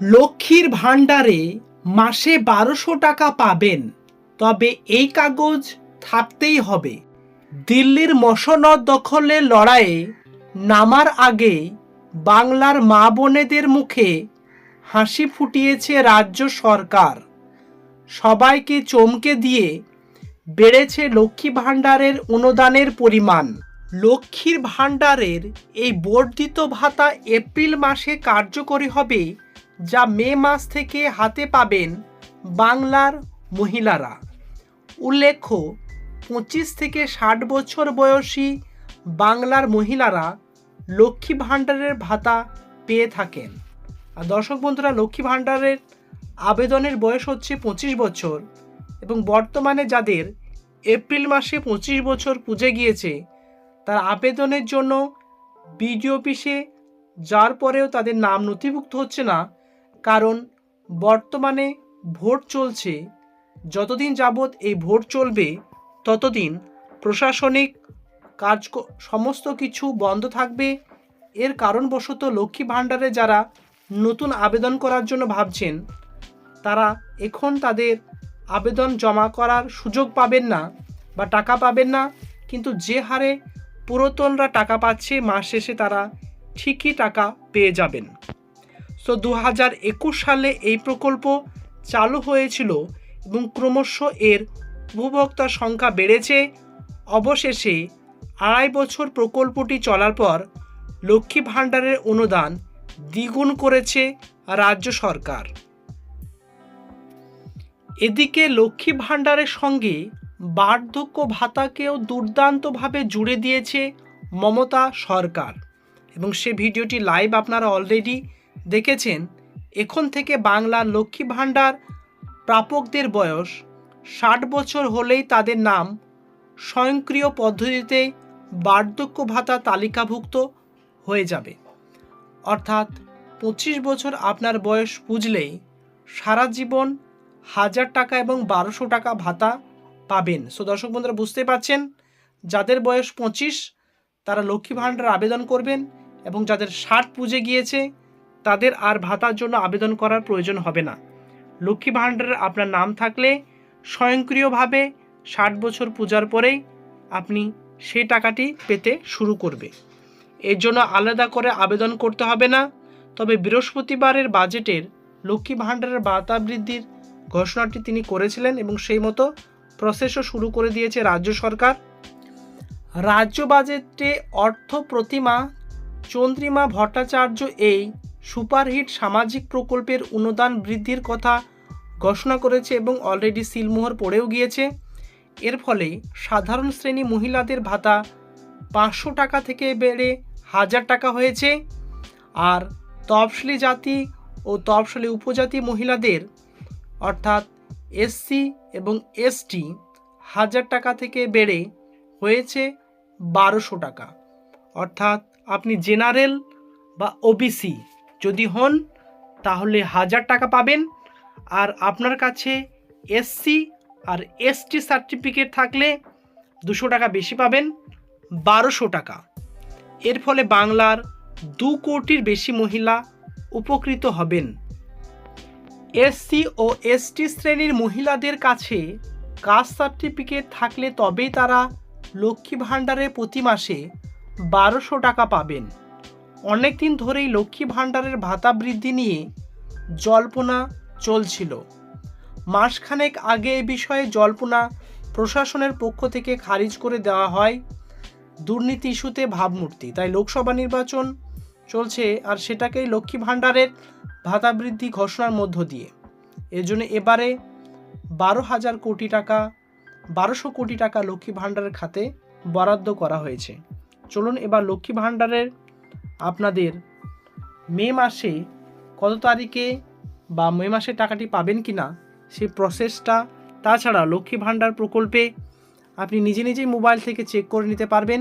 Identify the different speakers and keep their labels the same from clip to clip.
Speaker 1: লক্ষ্মীর ভাণ্ডারে মাসে বারোশো টাকা পাবেন। তবে এই কাগজ থাকতেই হবে। দিল্লির মসনদ দখলের লড়াইয়ে নামার আগে বাংলার মা বোনেদের মুখে হাসি ফুটিয়েছে রাজ্য সরকার। সবাইকে চমকে দিয়ে বেড়েছে লক্ষ্মী ভাণ্ডারের অনুদানের পরিমাণ। লক্ষ্মীর ভাণ্ডারের এই বর্ধিত ভাতা এপ্রিল মাসে কার্যকরী হবে যা মে মাস থেকে হাতে পাবেন বাংলার মহিলারা। উল্লেখ্য, পঁচিশ থেকে ষাট বছর বয়সী বাংলার মহিলারা লক্ষ্মী ভাণ্ডারের ভাতা পেয়ে থাকেন। আর দর্শক বন্ধুরা, লক্ষ্মী ভাণ্ডারের আবেদনের বয়স হচ্ছে পঁচিশ বছর এবং বর্তমানে যাদের এপ্রিল মাসে পঁচিশ বছর পুজে গিয়েছে, তার আবেদনের জন্য বিডিও অফিসে যার পরেও তাদের নাম নথিভুক্ত হচ্ছে না। কারণ বর্তমানে ভোট চলছে, যতদিন যাবৎ এই ভোট চলবে, ততদিন প্রশাসনিক কাজ সমস্ত কিছু বন্ধ থাকবে। এর কারণবশত লক্ষ্মী ভাণ্ডারে যারা নতুন আবেদন করার জন্য ভাবছেন, তারা এখন তাদের আবেদন জমা করার সুযোগ পাবেন না বা টাকা পাবেন না। কিন্তু যে হারে পুরাতনরা টাকা পাচ্ছে, মাস শেষে তারা ঠিকই টাকা পেয়ে যাবেন। সো দু হাজার একুশ সালে এই প্রকল্প চালু হয়েছিল এবং ক্রমশ এর উপভোক্তার সংখ্যা বেড়েছে। অবশেষে আড়াই বছর প্রকল্পটি চলার পর লক্ষ্মী ভাণ্ডারের অনুদান দ্বিগুণ করেছে রাজ্য সরকার। এদিকে লক্ষ্মী ভাণ্ডারের সঙ্গে বার্ধক্য ভাতাকেও দুর্দান্তভাবে জুড়ে দিয়েছে মমতা সরকার এবং সে ভিডিওটি লাইভ আপনারা অলরেডি দেখেছেন, এখন থেকে বাংলার লক্ষ্মী ভাণ্ডার প্রাপকদের বয়স ষাট বছর হলেই তাদের নাম স্বয়ংক্রিয় পদ্ধতিতে বার্ধক্য ভাতা তালিকাভুক্ত হয়ে যাবে। অর্থাৎ পঁচিশ বছর আপনার বয়স বুঝলেই সারা জীবন হাজার টাকা এবং বারোশো টাকা ভাতা পাবেন। সো দর্শক বন্ধুরা বুঝতে পারছেন, যাদের বয়স পঁচিশ, তারা লক্ষ্মী ভাণ্ডার আবেদন করবেন এবং যাদের ষাট পুজে গিয়েছে তাদের আর ভাতার জন্য আবেদন করার প্রয়োজন হবে না। লক্ষ্মী ভাণ্ডারে আপনার নাম থাকলে স্বয়ংক্রিয়ভাবে ষাট বছর পূজার পরেই আপনি সেই টাকাটি পেতে শুরু করবে। এর জন্য আলাদা করে আবেদন করতে হবে না, তবে বৃহস্পতিবারের বাজেটের লক্ষ্মী ভাণ্ডারের ভাতা বৃদ্ধির ঘোষণাটি তিনি করেছিলেন এবং সেই মতো প্রসেসও শুরু করে দিয়েছে রাজ্য সরকার। রাজ্য বাজেটে অর্থ প্রতিমা, চন্দ্রিমা ভট্টাচার্য এই সুপারহিট সামাজিক প্রকল্পের অনুদান বৃদ্ধির কথা ঘোষণা করেছে এবং অলরেডি সিলমোহর পড়েও গিয়েছে। এর ফলে সাধারণ শ্রেণি মহিলাদের ভাতা পাঁচশো টাকা থেকে বেড়ে হাজার টাকা হয়েছে। আর তফসিলি জাতি ও তফসিলি উপজাতি মহিলাদের, অর্থাৎ এসসি এবং এসটি হাজার টাকা থেকে বেড়ে হয়েছে বারোশো টাকা। অর্থাৎ আপনি জেনারেল বা ওবিসি যদি হন, তাহলে হাজার টাকা পাবেন। আর আপনার কাছে এসসি আর এসটি সার্টিফিকেট থাকলে দুশো টাকা বেশি পাবেন, বারোশো টাকা। এর ফলে বাংলার দু কোটির বেশি মহিলা উপকৃত হবেন। এসসি ও এসটি শ্রেণির মহিলাদের কাছে কাস্ট সার্টিফিকেট থাকলে তবেই তারা লক্ষ্মী ভাণ্ডারে প্রতি মাসে বারোশো টাকা পাবেন। অনেক দিন ধরেই লক্ষ্মী ভাণ্ডারের ভাতা বৃদ্ধি নিয়ে জল্পনা চলছিল। মাসখানেক আগে এ বিষয়ে জল্পনা প্রশাসনের পক্ষ থেকে খারিজ করে দেওয়া হয় দুর্নীতি ইস্যুতে ভাবমূর্তি। তাই লোকসভা নির্বাচন চলছে আর সেটাকেই লক্ষ্মী ভাণ্ডারের ভাতা বৃদ্ধি ঘোষণার মধ্য দিয়ে। এজন্য এবারে বারো হাজার কোটি টাকা, বারোশো কোটি টাকা লক্ষ্মী ভাণ্ডারের খাতে বরাদ্দ করা হয়েছে। চলুন এবার লক্ষ্মী ভাণ্ডারের আপনাদের মে মাসে কত তারিখে বা মে মাসে টাকাটি পাবেন কি না সেই প্রসেসটা তাছাড়া লক্ষ্মী ভাণ্ডার প্রকল্পে আপনি নিজে নিজেই মোবাইল থেকে চেক করে নিতে পারবেন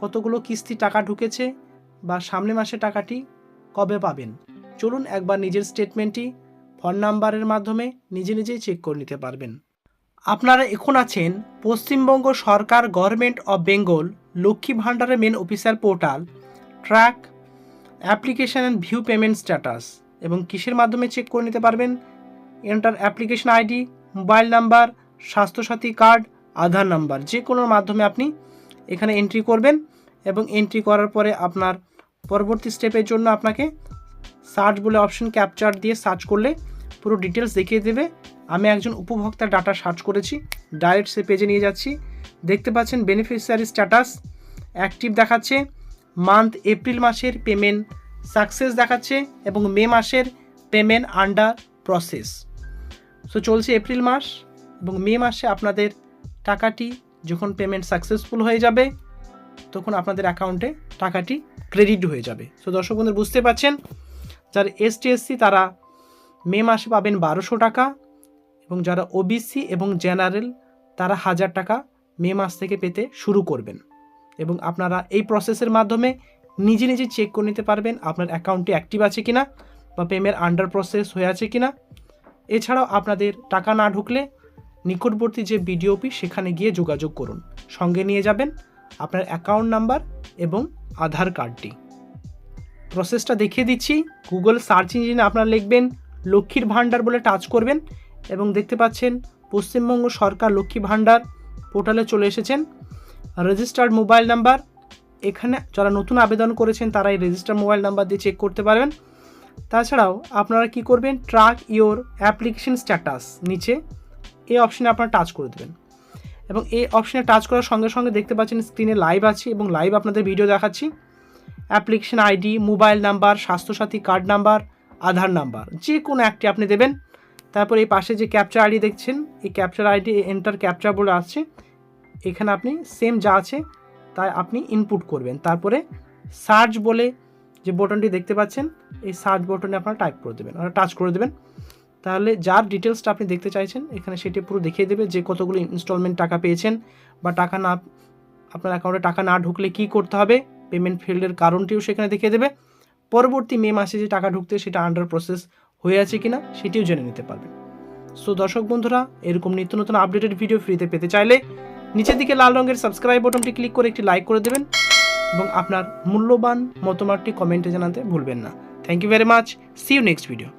Speaker 1: কতগুলো কিস্তি টাকা ঢুকেছে বা সামনে মাসে টাকাটি কবে পাবেন। চলুন একবার নিজের স্টেটমেন্টটি ফোন নাম্বারের মাধ্যমে নিজে নিজেই চেক করে নিতে পারবেন। আপনারা এখন আছেন পশ্চিমবঙ্গ সরকার গভর্নমেন্ট অফ বেঙ্গল লক্ষ্মী ভাণ্ডারের main officer portal track application and view payment status এবং কিসের মাধ্যমে চেক করে নিতে পারবেন? Enter application ID mobile number Swasthya Sathi card Aadhaar number যে কোনোর মাধ্যমে আপনি এখানে এন্ট্রি করবেন এবং এন্ট্রি করার পরে আপনার পরবর্তী স্টেপের জন্য আপনাকে সার্চ বলে অপশন ক্যাপচার দিয়ে সার্চ করলে পুরো ডিটেলস দেখিয়ে দেবে। আমি একজন উপভোক্তার ডাটা সার্চ করেছি ডাইরেক্ট সে পেজে নিয়ে যাচ্ছি। দেখতে পাচ্ছেন বেনিফিশিয়ারি স্ট্যাটাস অ্যাক্টিভ দেখাচ্ছে। মান্থ এপ্রিল মাসের পেমেন্ট সাকসেস দেখাচ্ছে এবং মে মাসের পেমেন্ট আন্ডার প্রসেস সো চলছে এপ্রিল মাস এবং মে মাসে আপনাদের টাকাটি যখন পেমেন্ট সাকসেসফুল হয়ে যাবে, তখন আপনাদের অ্যাকাউন্টে টাকাটি ক্রেডিট হয়ে যাবে। সো দর্শক বন্ধু বুঝতে পারছেন? যারা এসটিএসসি তারা মে মাসে পাবেন বারোশো টাকা এবং যারা ওবিসি এবং জেনারেল তারা হাজার টাকা মে মাস থেকে পেতে শুরু করবেন। এবং আপনারা এই প্রসেসের মাধ্যমে নিজে নিজে চেক করে নিতে পারবেন আপনার অ্যাকাউন্টটি অ্যাক্টিভ আছে কিনা বা পেমেন্ট আন্ডার প্রসেস হয়ে আছে কিনা। এছাড়াও আপনাদের টাকা না ঢুকলে নিকটবর্তী যে বিডিও অফিস সেখানে গিয়ে যোগাযোগ করুন। সঙ্গে নিয়ে যাবেন আপনার অ্যাকাউন্ট নাম্বার এবং আধার কার্ডটি প্রসেসটা দেখিয়ে দিচ্ছি। গুগল সার্চ ইঞ্জিনে আপনারা লিখবেন লক্ষ্মীর ভাণ্ডার বলে টাচ করবেন এবং দেখতে পাচ্ছেন পশ্চিমবঙ্গ সরকার লক্ষ্মী ভাণ্ডার পোর্টালে চলে এসেছেন। রেজিস্টার্ড মোবাইল নাম্বার এখানে যারা নতুন আবেদন করেছেন, তারা এই রেজিস্টার মোবাইল নাম্বার দিয়ে চেক করতে পারবেন। তাছাড়াও আপনারা কি করবেন? ট্রাক ইওর অ্যাপ্লিকেশন স্ট্যাটাস নিচে। এই অপশানে আপনারা টাচ করে দেবেন। এবং এই অপশানে টাচ করার সঙ্গে সঙ্গে দেখতে পাচ্ছেন স্ক্রিনে লাইভ আছে এবং লাইভ আপনাদের ভিডিও দেখাচ্ছি। Application ID mobile number Swasthya Sathi card number Aadhaar number যে কোনো একটি আপনি দেবেন। তারপর এই পাশে যে ক্যাপচার আইডি দেখছেন, এই ক্যাপচার আইডি এন্টার ক্যাপচার বলে আসছে। এখানে আপনি সেম যা আছে তাই আপনি ইনপুট করবেন। তারপরে সার্চ বলে যে বটনটি দেখতে পাচ্ছেন, এই সার্চ বটনে আপনারা টাইপ করে দেবেন ওরা টাচ করে দেবেন। তাহলে যার ডিটেলসটা আপনি দেখতে চাইছেন, এখানে সেটি পুরো দেখিয়ে দেবে যে কতগুলো ইনস্টলমেন্ট টাকা পেয়েছেন বা টাকা না, আপনার অ্যাকাউন্টে টাকা না ঢুকলে কী করতে হবে পেমেন্ট ফিল্ডের কারণটিও সেখানে দেখিয়ে দেবে। পরবর্তী মে মাসে যে টাকা ঢুকতে সেটা আন্ডার প্রসেস হয়ে আছে কিনা সেটিও জেনে নিতে পারবেন। সো দর্শক বন্ধুরা, এরকম নিত্য নতুন আপডেটেড ভিডিও ফ্রিতে পেতে চাইলে নিচের দিকে লাল রঙের সাবস্ক্রাইব বটনটি ক্লিক করে একটি লাইক করে দেবেন এবং আপনার মূল্যবান মতামতটি কমেন্টে জানাতে ভুলবেন না। Thank you very much see you next video